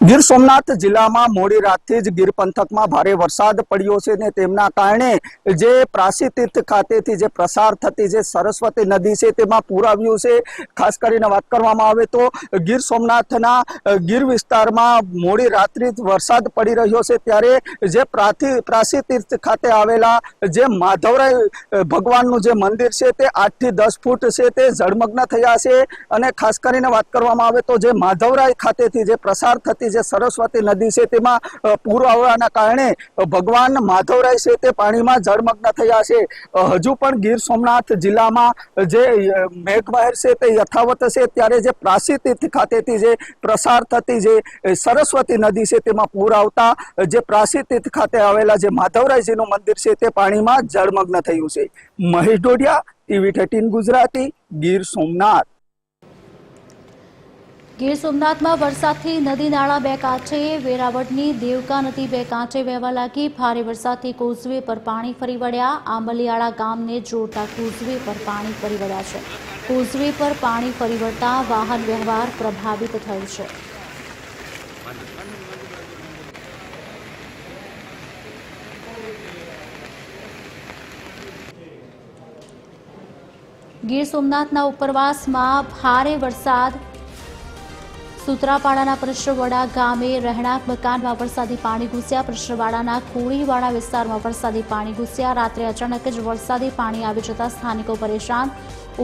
ગીર સોમનાથ જિલ્લામાં મોડી રાતથી જ ગીર પંથકમાં ભારે વરસાદ પડ્યો છે ને તેમના કારણે જે પ્રાસી તીર્થ ખાતેથી જે પ્રસાર થતી જે સરસ્વતી નદી છે તેમાં પૂર આવ્યું છે. ખાસ કરીને વાત કરવામાં આવે તો ગીર સોમનાથના ગીર વિસ્તારમાં મોડી રાત્રિ વરસાદ પડી રહ્યો છે ત્યારે જે પ્રાથી પ્રાસી તીર્થ ખાતે આવેલા જે માધવરાય ભગવાનનું જે મંદિર છે તે આઠથી દસ ફૂટ છે તે જળમગ્ન થયા છે અને ખાસ કરીને વાત કરવામાં આવે તો જે માધવરાય ખાતેથી જે પ્રસાર થતી જે સરસ્વતી નદી છે, તેમાં પૂર આવવાના કારણે ભગવાન માધવરાય છે, તે પાણીમાં જળમગ્ન થયા છે. હજુ પણ ગીર સોમનાથ જિલ્લામાં જે મેઘમહેર છે, તે યથાવત છે. ત્યારે જે પ્રાસી તીર્થ ખાતેથી જે પ્રસાર થતી જે સરસ્વતી નદી છે, તેમાં પૂર આવતા જે પ્રાસી તીર્થ ખાતે આવેલા જે માધવરાયજીનું મંદિર છે, તે પાણીમાં જળમગ્ન થયું છે. Mahesh Dodiya TV thirteen Gujarati, Gir Somnath. Gir સોમનાથમાં વરસાદથી નદી નાળા બે કાંઠે, વેરાવળની દેવકા નદી બે કાંઠે વહેવા લાગી. ભારે વરસાદથી કોઝવે પર પાણી ફરી વળ્યા. આંબલિયાળા ગામને જોડતા કોઝવે પર પાણી ફરી વળ્યા છે. કોઝવે પર પાણી ફરી વળતા વાહન વ્યવહાર પ્રભાવિત થયો છે. ગીર સોમનાથના ઉપરવાસમાં ભારે વરસાદ સૂત્રાપાડાના પ્રશ્નવાડા ગામે રહેણાંક મકાનમાં વરસાદી પાણી ઘૂસ્યા. પ્રશ્નવાડાના કોળીવાડા વિસ્તારમાં વરસાદી પાણી ઘૂસ્યા. રાત્રે અચાનક જ વરસાદી પાણી આવી જતા સ્થાનિકો પરેશાન.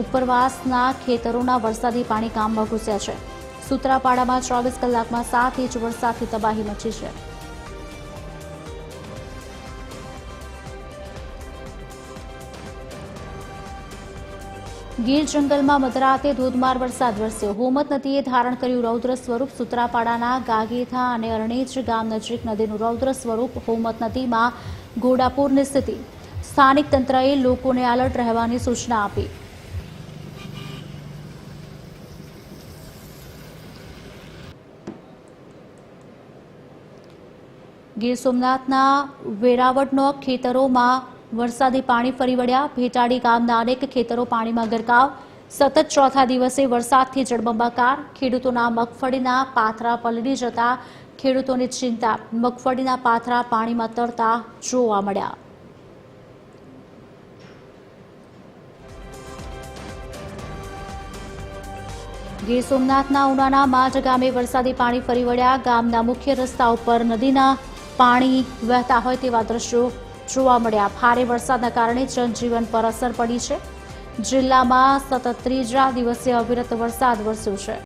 ઉપરવાસના ખેતરોના વરસાદી પાણી ગામમાં ઘૂસ્યા છે. સુત્રાપાડામાં ચોવીસ કલાકમાં સાત ઇંચ વરસાદથી તબાહી મચી છે. ગીર જંગલમાં મધરાતે ધોધમાર વરસાદ વરસ્યો. હોમત નદીએ ધારણ કર્યું રૌદ્ર સ્વરૂપ સુત્રાપાડાના ગાગેથા અને અરણેજ ગામ નજીક નદીનું રૌદ્ર સ્વરૂપ હોમત નદીમાં ઘોડાપુરની સ્થિતિ. સ્થાનિક તંત્રએ લોકોને એલર્ટ રહેવાની સૂચના આપી. ગીર સોમનાથના વેરાવળનો ખેતરોમાં વરસાદી પાણી ફરી વળ્યા. ભેટાડી ગામના અનેક ખેતરો પાણીમાં ગરકાવ. સતત ચોથા દિવસે વરસાદથી જળબંબાકાર. ખેડૂતોના મગફળીના પાથરા પલળી જતા ખેડૂતોની ચિંતા. મગફળીના પાથરા પાણીમાં તરતા જોવા મળ્યા. ગીર સોમનાથના ઉનાના માજ ગામે વરસાદી પાણી ફરી વળ્યા. ગામના મુખ્ય રસ્તા ઉપર નદીના પાણી વહેતા હોય તેવા દ્રશ્યો જોવા મળ્યા. ભારે વરસાદના કારણે જનજીવન પર અસર પડી છે. જિલ્લામાં સતત ત્રીજા દિવસે અવિરત વરસાદ વરસ્યો છે.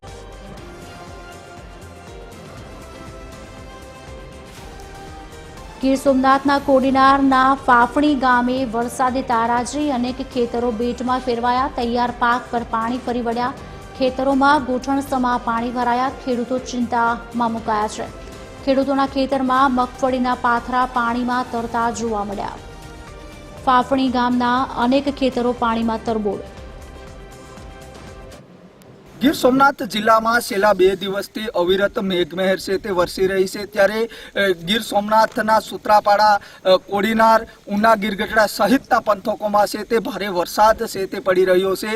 ગીર સોમનાથના કોડીનારના ફાફણી ગામે વરસાદે તારાજી અનેક ખેતરો બેટમાં ફેરવાયા. તૈયાર પાક પર પાણી ફરી વળ્યા. ખેતરોમાં ગોઠણસમા પાણી ભરાયા. ખેડૂતો ચિંતામાં મુકાયા છે. ખેડૂતોના ખેતરમાં મગફળીના પાથરા પાણીમાં તરતા જોવા મળ્યા. ફાફણી ગામના અનેક ખેતરો પાણીમાં તરબોળ. ગીર સોમનાથ જિલ્લામાં છેલ્લા બે દિવસથી અવિરત મેઘમહેર છે, તે વરસી રહી છે. ત્યારે ગીર સોમનાથના સુત્રાપાડા કોડીનાર, ઉના ગીરગઢડા સહિતના પંથકોમાં છે, તે ભારે વરસાદ છે, તે પડી રહ્યો છે.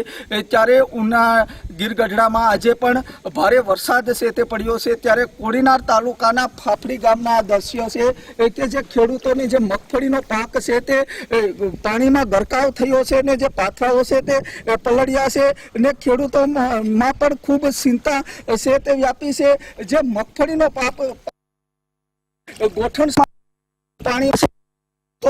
ત્યારે ઉના ગીરગઢડામાં આજે પણ ભારે વરસાદ છે, તે પડ્યો છે. ત્યારે કોડીનાર તાલુકાના ફાફડી ગામના દ્રશ્ય છે. એટલે જે ખેડૂતોની જે મગફળીનો પાક છે, તે પાણીમાં ગરકાવ થયો છે ને જે પાથરાઓ છે, તે પલળ્યા છે ને ખેડૂતોમાં પણ ખૂબ ચિંતા છે, તે વ્યાપી છે. જે મગફળીનો પાક ગોઠણ પાણી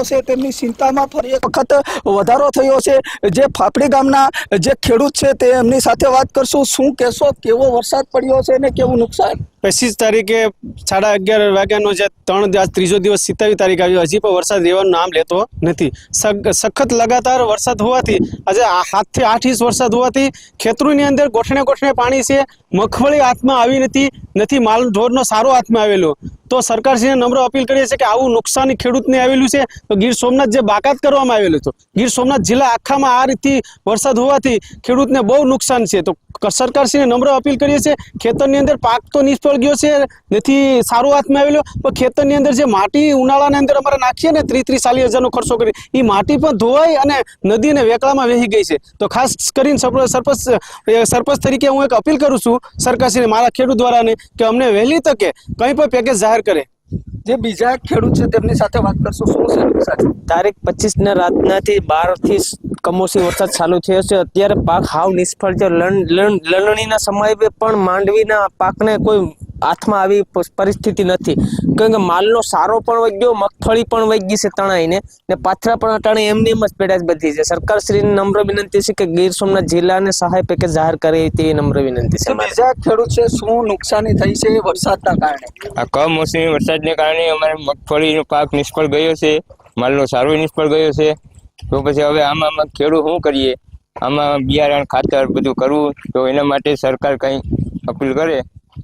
છે તેમની ચિંતામાં ફરી એક વખત વધારો થયો છે. જે ફાફડી ગામના જે ખેડૂત છે તે એમની સાથે વાત કરશું. શું કહેશો? કેવો વરસાદ પડ્યો છે ને કેવું નુકસાન? પચીસ તારીખે સાડા અગિયાર વાગ્યાનો જે ત્રણ ત્રીજો દિવસ સિત્તાવીસ તારીખ આવ્યો હજી પણ વરસાદ રહેવાનું નામ લેતો નથી. સખત લગાતાર વરસાદ હોવાથી, આજે સાતથી આઠ ઇંચ વરસાદ હોવાથી ખેતરોની અંદર ગોઠણે ગોઠણે પાણી છે, મગફળી હાથમાં આવી નથી નથી માલ ઢોરનો સારો હાથમાં આવેલો. તો સરકારશ્રીને નમ્ર અપીલ કરીએ છીએ કે આવું નુકસાન ખેડૂતને આવેલું છે, તો ગીર સોમનાથ જે બાકાત કરવામાં આવેલું હતું, ગીર સોમનાથ જિલ્લા આખામાં આ રીતથી વરસાદ હોવાથી ખેડૂતને બહુ નુકસાન છે. તો સરકારશ્રીને નમ્ર અપીલ કરીએ છીએ, ખેતરની અંદર પાક તો નિષ્ફળ ગયો છે નથી સારો હાથમાં આવેલો. પણ ખેતરની અંદર જે માટી ઉનાળાની અંદર અમારે નાખીએ ને ત્રીસ ત્રીસ ચાલીસ હજારનો ખર્ચો કરી એ માટી પણ ધોવાઈ અને નદી અને વેકળામાં વહી ગઈ છે. તો ખાસ કરીને સરપંચ સરપંચ તરીકે હું એક અપીલ કરું છું સરકારશ્રીને મારા ખેડૂત દ્વારાને કે અમને વહેલી તકે કંઈ પણ પેકેજ જાહેર કરે. જે બીજા ખેડૂત છે તેમની સાથે વાત કરશું. શું છે નુકસાન તારીખ પચીસ ના રાતનાથી બારથી કમોસી વરસાદ ચાલુ થયો છે. અત્યારે પાક હાવ નિષ્ફળ છે. લણ- લણ- લણણીના સમયે પણ માંડવીના પાકને કોઈ હાથમાં આવી પરિસ્થિતિ નથી. કારણ કે માલનો સારો પણ વહી ગયો મગફળી પણ વહી ગઈ છે તણાઈને ને પાથરા પણ અટાણે એમની એમ જ પેટાશ બધી. છે સરકાર શ્રીને નમ્ર વિનંતી છે કે ગીર સોમનાથ જિલ્લાને સહાય પેકેજ જાહેર કરે તેવી નમ્ર વિનંતી છે બીજા ખેડૂત છે શું નુકસાની થઈ છે વરસાદના કારણે? આ કમોસમી વરસાદને કારણે અમારે મગફળીનો પાક નિષ્ફળ ગયો છે માલનો સારો નિષ્ફળ ગયો છે. તો પછી હવે આમાં આમાં ખેડૂત શું કરીએ? આમાં બિયારણ ખાતર બધું કરવું તો એના માટે સરકાર કંઈ અપીલ કરે?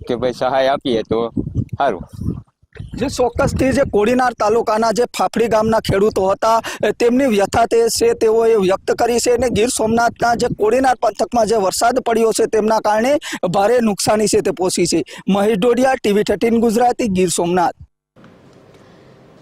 કે ભાઈ સહાય આપીએ તો સારું જે ચોક્કસથી જે કોડીનાર તાલુકાના જે ફાફડી ગામના ખેડૂતો હતા તેમની વ્યથા તે છે તેઓએ વ્યક્ત કરી છે અને ગીર સોમનાથના જે કોડીનાર પંથકમાં જે વરસાદ પડ્યો છે તેમના કારણે ભારે નુકસાની છે તે પહોંચી છે. Mahesh Dodiya, TV thirteen Gujarati, Gir Somnath.